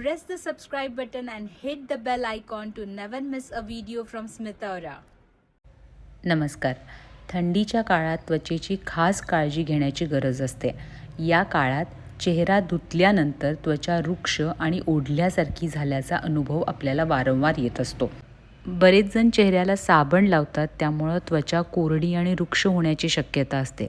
Press the subscribe button and hit the bell icon to never miss a video from Smitaura. नमस्कार. थंडीच्या काळात त्वचेची खास काळजी घेण्याची गरज असते. या काळात चेहरा धुतल्यानंतर त्वचा वृक्ष आणि ओढल्यासारखी झाल्याचा अनुभव आपल्याला वारंवार येत असतो. बरेच जण चेहऱ्याला साबण लावतात त्यामुळं त्वचा कोरडी आणि वृक्ष होण्याची शक्यता असते.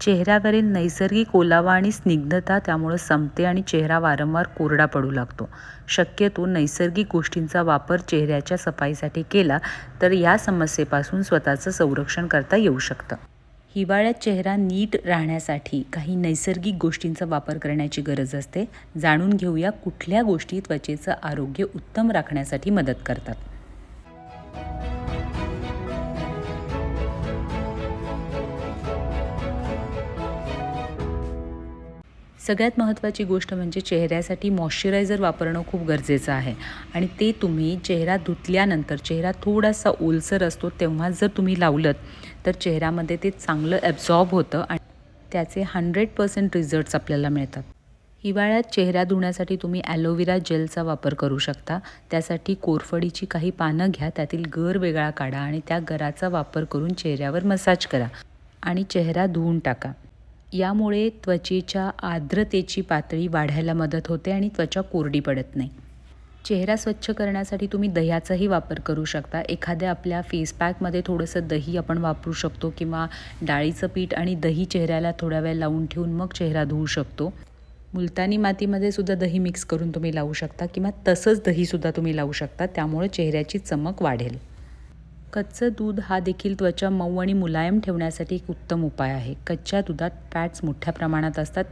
चेहऱ्यावरील नैसर्गिक ओलावा आणि स्निग्धता त्यामुळं संपते आणि चेहरा वारंवार कोरडा पडू लागतो. शक्यतो नैसर्गिक गोष्टींचा वापर चेहऱ्याच्या सफाईसाठी केला तर या समस्येपासून स्वतःचं संरक्षण करता येऊ शकतं. हिवाळ्यात चेहरा नीट राहण्यासाठी काही नैसर्गिक गोष्टींचा वापर करण्याची गरज असते. जाणून घेऊया कुठल्या गोष्टी त्वचेचं आरोग्य उत्तम राखण्यासाठी मदत करतात. सगळ्यात महत्त्वाची गोष्ट म्हणजे चेहऱ्यासाठी मॉइश्चरायझर वापरणं खूप गरजेचं आहे. आणि ते तुम्ही चेहरा धुतल्यानंतर चेहरा थोडासा ओलसर असतो तेव्हा जर तुम्ही लावलं तर चेहऱ्यामध्ये ते चांगलं ॲब्झॉर्ब होतं आणि त्याचे हंड्रेड पर्सेंट रिझल्ट्स आपल्याला मिळतात. हिवाळ्यात चेहरा धुण्यासाठी तुम्ही ॲलोवेरा जेलचा वापर करू शकता. त्यासाठी कोरफडीची काही पानं घ्या त्यातील गर वेगळा काढा आणि त्या गराचा वापर करून चेहऱ्यावर मसाज करा. आणि चेहरा धुवून टाका. यामुळे त्वचेच्या आर्द्रतेची पातळी वाढायला मदत होते आणि त्वचा कोरडी पडत नाही. चेहरा स्वच्छ करण्यासाठी तुम्ही दह्याचाही वापर करू शकता. एखाद्या आपल्या फेस पॅकमध्ये थोडंसं दही आपण वापरू शकतो किंवा डाळीचं पीठ आणि दही चेहऱ्याला थोड्या वेळ लावून ठेवून मग चेहरा धुवू शकतो. मुलतानी मातीमध्ये सुद्धा दही मिक्स करून तुम्ही लावू शकता किंवा तसंच दहीसुद्धा तुम्ही लावू शकता. त्यामुळे चेहऱ्याची चमक वाढेल. कच्चं दूध हा देखील त्वचा मऊ आणि मुलायम ठेवण्यासाठी एक उत्तम उपाय आहे. कच्च्या दुधात फॅट्स मोठ्या प्रमाणात असतात.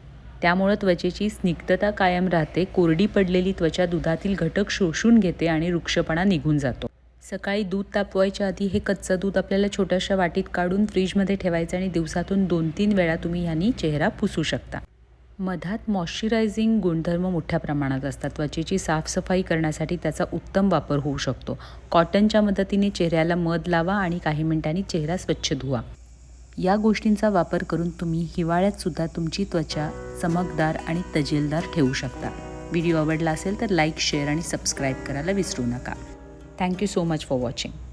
त्यामुळं त्वचेची स्निग्धता कायम राहते कोरडी पडलेली त्वचा दुधातील घटक शोषून घेते आणि वृक्षपणा निघून जातो. सकाळी दूध तापवायच्या आधी हे कच्चं दूध आपल्याला छोट्याशा वाटीत काढून फ्रीजमध्ये ठेवायचं आणि दिवसातून दोन तीन वेळा तुम्ही ह्यांनी चेहरा पुसू शकता. मधात मॉइश्चरायझिंग गुणधर्म मोठ्या प्रमाणात असतात. त्वचेची साफसफाई करण्यासाठी त्याचा उत्तम वापर होऊ शकतो. कॉटनच्या मदतीने चेहऱ्याला मध लावा आणि काही मिनिटांनी चेहरा स्वच्छ धुवा. या गोष्टींचा वापर करून तुम्ही हिवाळ्यातसुद्धा तुमची त्वचा चमकदार आणि तजेलदार ठेवू शकता. व्हिडिओ आवडला असेल तर लाईक शेअर आणि सबस्क्राईब करायला विसरू नका. Thank you so much for watching.